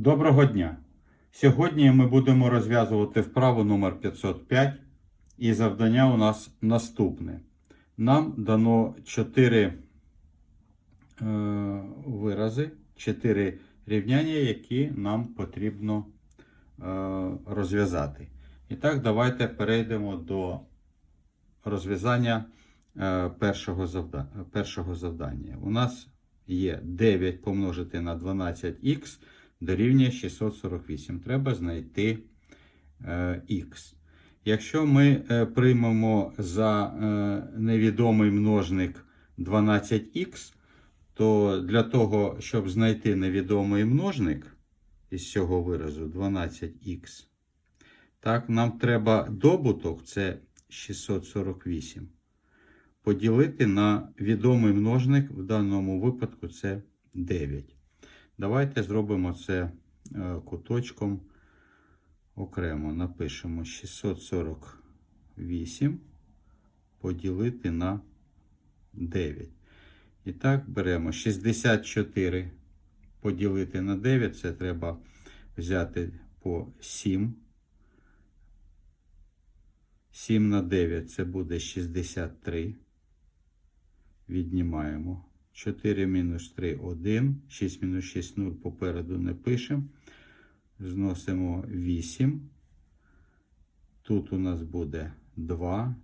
Доброго дня! Сьогодні ми будемо розв'язувати вправу номер 505 і завдання у нас наступне. Нам дано 4 е, вирази, 4 рівняння, які нам потрібно е, розв'язати. І так, давайте перейдемо до розв'язання е, першого, завда... першого завдання. У нас є 9 помножити на 12х дорівнює 648. Треба знайти е, х. Якщо ми е, приймемо за е, невідомий множник 12х, то для того, щоб знайти невідомий множник із цього виразу 12х, так, нам треба добуток, це 648, поділити на відомий множник, в даному випадку це 9. Давайте зробимо це е, куточком окремо. Напишемо 648 поділити на 9. І так беремо 64 поділити на 9. Це треба взяти по 7. 7 на 9 це буде 63. Віднімаємо. 4 мінус 3 1. 6 мінус 6 0 попереду не пишемо. Зносимо 8. Тут у нас буде 2.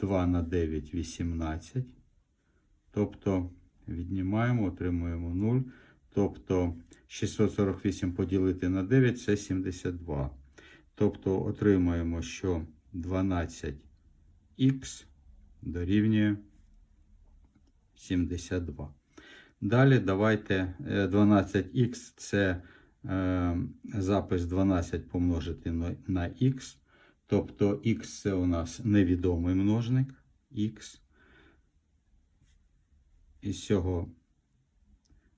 2 на 9 18. Тобто віднімаємо, отримуємо 0. Тобто 648 поділити на 9 це 72. Тобто отримаємо, що 12х дорівнює 72. Далі давайте 12х це е, запис 12 помножити на, х. Тобто х це у нас невідомий множник х. Із цього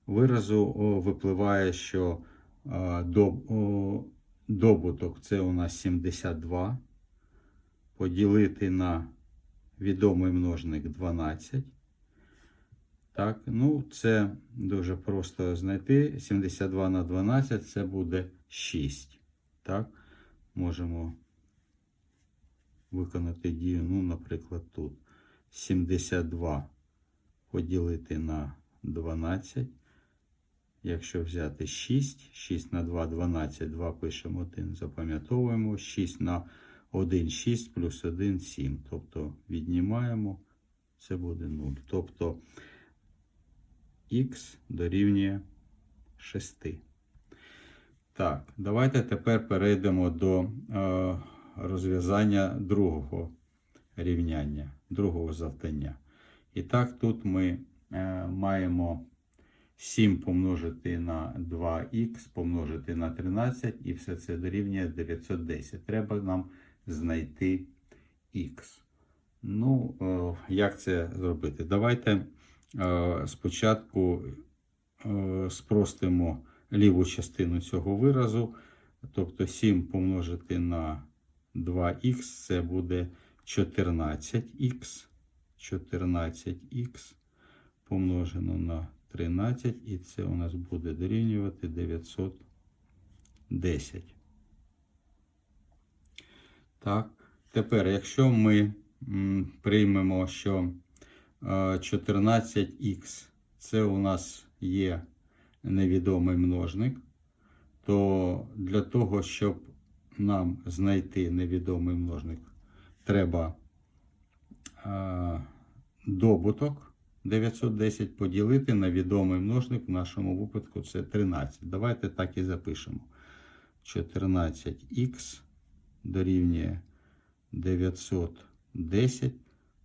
виразу випливає, що е, добуток це у нас 72. Поділити на відомий множник 12. Так, ну це дуже просто знайти. 72 на 12 це буде 6. Так, можемо виконати дію, ну, наприклад, тут 72 поділити на 12. Якщо взяти 6, 6 на 2 12, 2 пишемо 1, запам'ятовуємо, 6 на 1 6 плюс 1 7. Тобто віднімаємо, це буде 0. Тобто х дорівнює 6. Так, давайте тепер перейдемо до е, розв'язання другого рівняння, другого завдання. І так, тут ми е, маємо 7 помножити на 2х, помножити на 13, і все це дорівнює 910. Треба нам знайти х. Ну, е, як це зробити? Давайте. Е, спочатку е, спростимо ліву частину цього виразу. Тобто 7 помножити на 2х це буде 14х. 14х помножено на 13, і це у нас буде дорівнювати 910. Так, тепер, якщо ми приймемо, що 14х це у нас є невідомий множник, то для того, щоб нам знайти невідомий множник, треба добуток 910 поділити на відомий множник, в нашому випадку це 13. Давайте так і запишемо. 14х дорівнює 910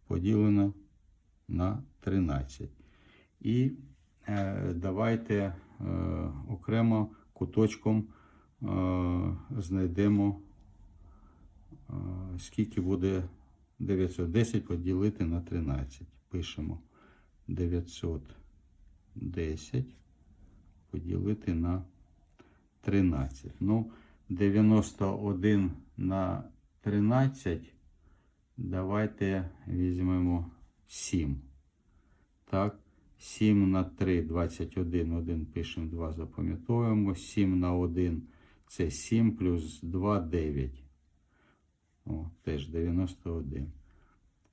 поділено на 13. І е, давайте е, окремо куточком е, знайдемо, е, скільки буде 910 поділити на 13. Пишемо 910 поділити на 13. Ну, 91 на 13. Давайте візьмемо 7. Так, 7 на 3 21, 1 пишемо 2, запам'ятовуємо. 7 на 1 це 7 плюс 2 9. О, теж 91.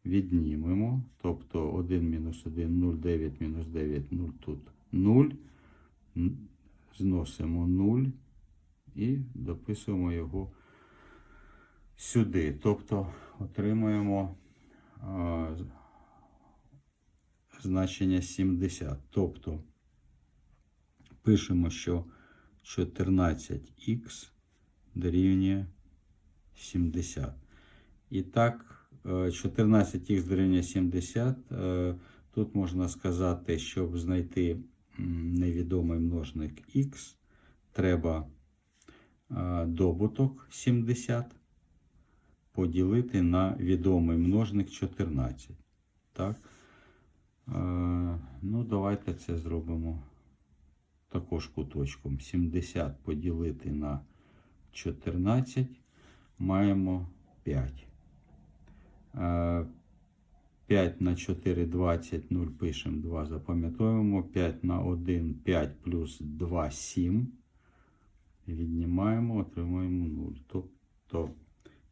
Віднімемо. Тобто 1 мінус 1, 0, 9 мінус 9, 0 тут 0. Зносимо 0 і дописуємо його сюди. Тобто з- значення 70. Тобто пишемо, що 14х дорівнює 70. І так, е, 14х дорівнює 70. е, Тут можна сказати, щоб знайти невідомий множник х, треба е, добуток 70 поділити на відомий множник 14. Так? Е, Ну, давайте це зробимо також куточком. 70 поділити на 14 маємо 5. Е, 5 на 4 20, 0 пишемо 2, запам'ятовуємо. 5 на 1 5 плюс 2 7. Віднімаємо, отримуємо 0. Тобто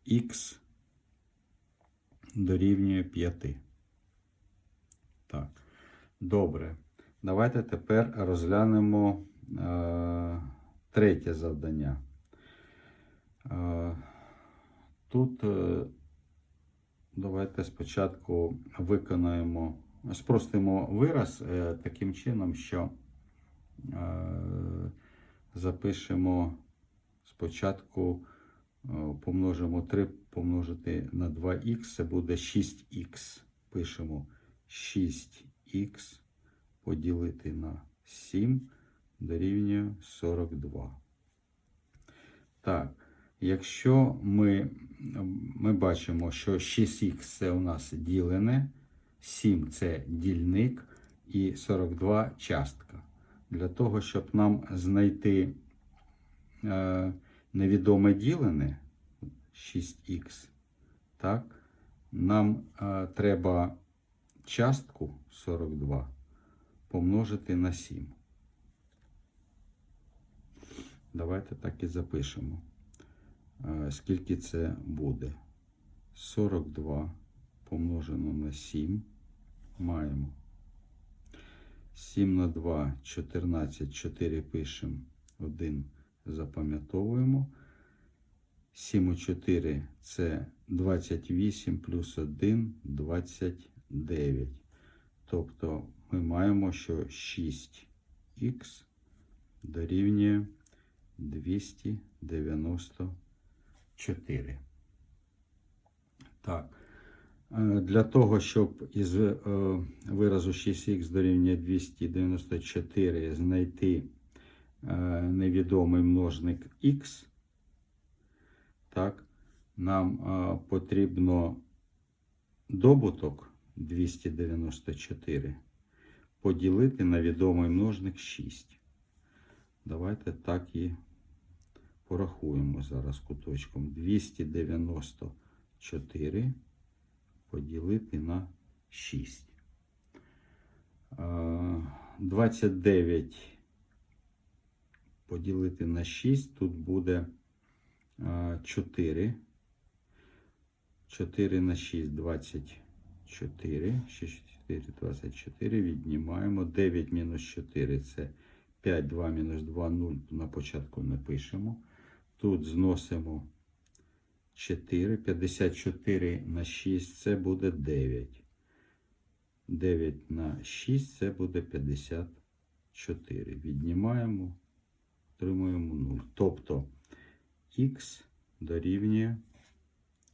х дорівнює 5. Так. Добре. Давайте тепер розглянемо е, третє завдання. Е, тут е, давайте спочатку виконаємо, спростимо вираз е, таким чином, що е, запишемо спочатку, е, помножимо 3 помножити на 2х, це буде 6х. Пишемо 6х поділити на 7 дорівнює 42. Так, якщо ми, ми бачимо, що 6х це у нас ділене, 7 це дільник і 42 частка. Для того, щоб нам знайти е, невідоме ділене 6х, так, нам е, треба частку 42 помножити на 7. Давайте так і запишемо. Е, Скільки це буде? 42 помножено на 7 маємо. 7 на 2 14, 4 пишемо, 1 запам'ятовуємо. 7 у 4 це 28 плюс 1 29. Тобто ми маємо, що 6х дорівнює 294. Так. Е, Для того, щоб із е, виразу 6х дорівнює 294 знайти е, невідомий множник х, так, нам потрібно добуток 294 поділити на відомий множник 6. Давайте так і порахуємо зараз куточком. 294 поділити на 6. Е, 29 поділити на 6. Тут буде е, 4. 4 на 6 24. 6, 4, 24. Віднімаємо. 9 мінус 4 це 5, 2 мінус 2, 0. На початку не пишемо. Тут зносимо 4. 54 на 6 це буде 9. 9 на 6 це буде 54. Віднімаємо, отримуємо 0. Тобто х дорівнює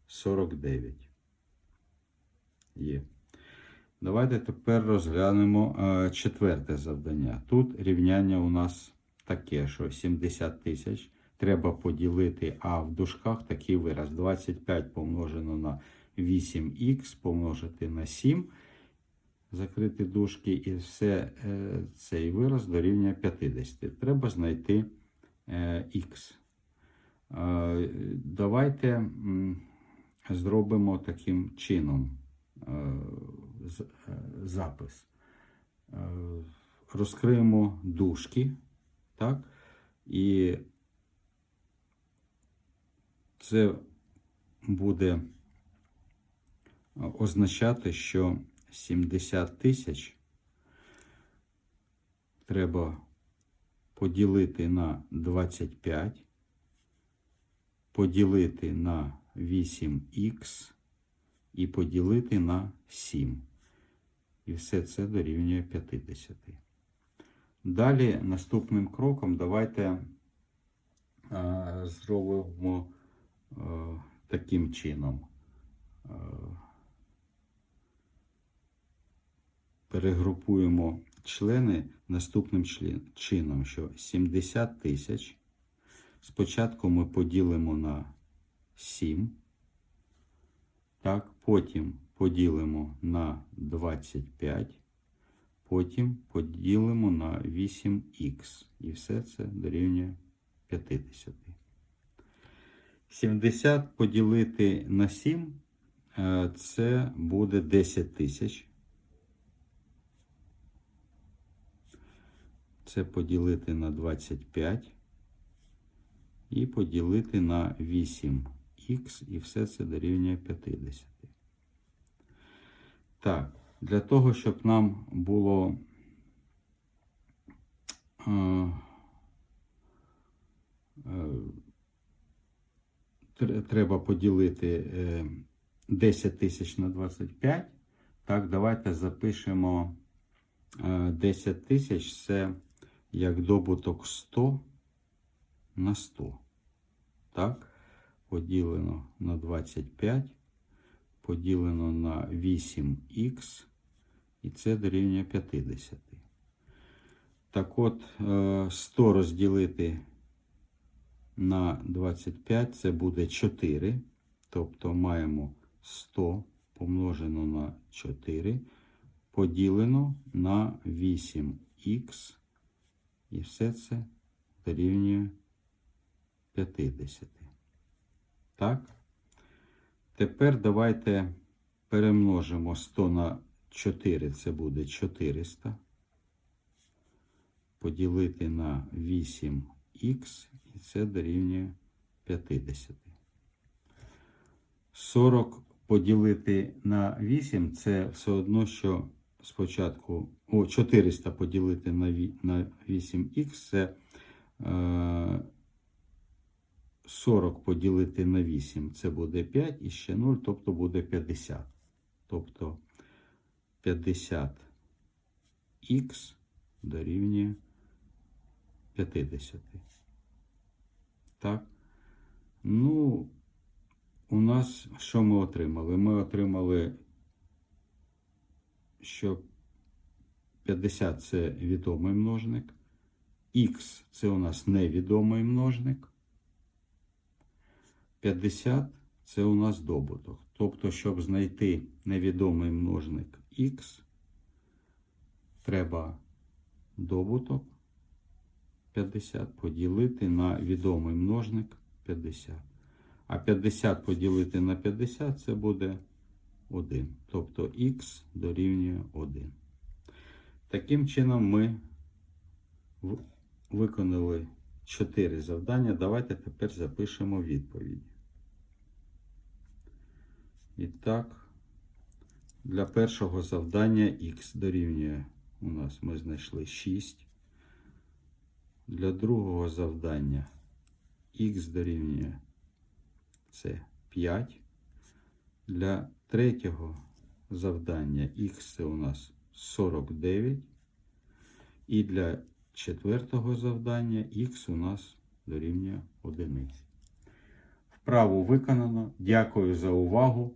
49. Є. Давайте тепер розглянемо е, четверте завдання. Тут рівняння у нас таке, що 70 тисяч треба поділити, а в дужках такий вираз. 25 помножено на 8х помножити на 7, закрити дужки, і все е, цей вираз дорівнює 50. Треба знайти х. Е, давайте зробимо таким чином запис. Е, Розкриємо дужки, так? І це буде означати, що 70 тисяч треба поділити на 25, поділити на 8х і поділити на 7. І все це дорівнює 50. Далі наступним кроком давайте а, зробимо а, таким чином. А, перегрупуємо члени наступним член- чином, що 70 тисяч. Спочатку ми поділимо на 7. Так, потім поділимо на 25, потім поділимо на 8х. І все це дорівнює 50. 70 поділити на 7 е, це буде 10 тисяч. Це поділити на 25 і поділити на 8х, і все це дорівнює 50. Так, для того, щоб нам було е, е, треба поділити е, 10 тисяч на 25. Так, давайте запишемо е, 10 тисяч це як добуток 100 на 100. Так, поділено на 25, поділено на 8х, і це дорівнює 50. Так от, е, 100 розділити на 25 це буде 4. Тобто маємо 100 помножено на 4, поділено на 8х, і все це дорівнює 50. Так? Тепер давайте перемножимо 100 на 4, це буде 400. Поділити на 8х, і це дорівнює 50. 40 поділити на 8 це все одно, що спочатку о, 400 поділити на, 8х це е, 40 поділити на 8 це буде 5 і ще 0, тобто буде 50. Тобто 50х дорівнює 50. Так. Ну, у нас що ми отримали? Ми отримали, що 50 це відомий множник, х це у нас невідомий множник, 50 це у нас добуток. Тобто, щоб знайти невідомий множник х, треба добуток 50 поділити на відомий множник 50. А 50 поділити на 50 це буде 1. Тобто х дорівнює 1. Таким чином ми виконали 4 завдання. Давайте тепер запишемо відповіді. І так, для першого завдання х дорівнює у нас ми знайшли 6. Для другого завдання х дорівнює це 5. Для третього завдання х це у нас 49. І для четвертого завдання х у нас дорівнює 1. Вправу виконано. Дякую за увагу.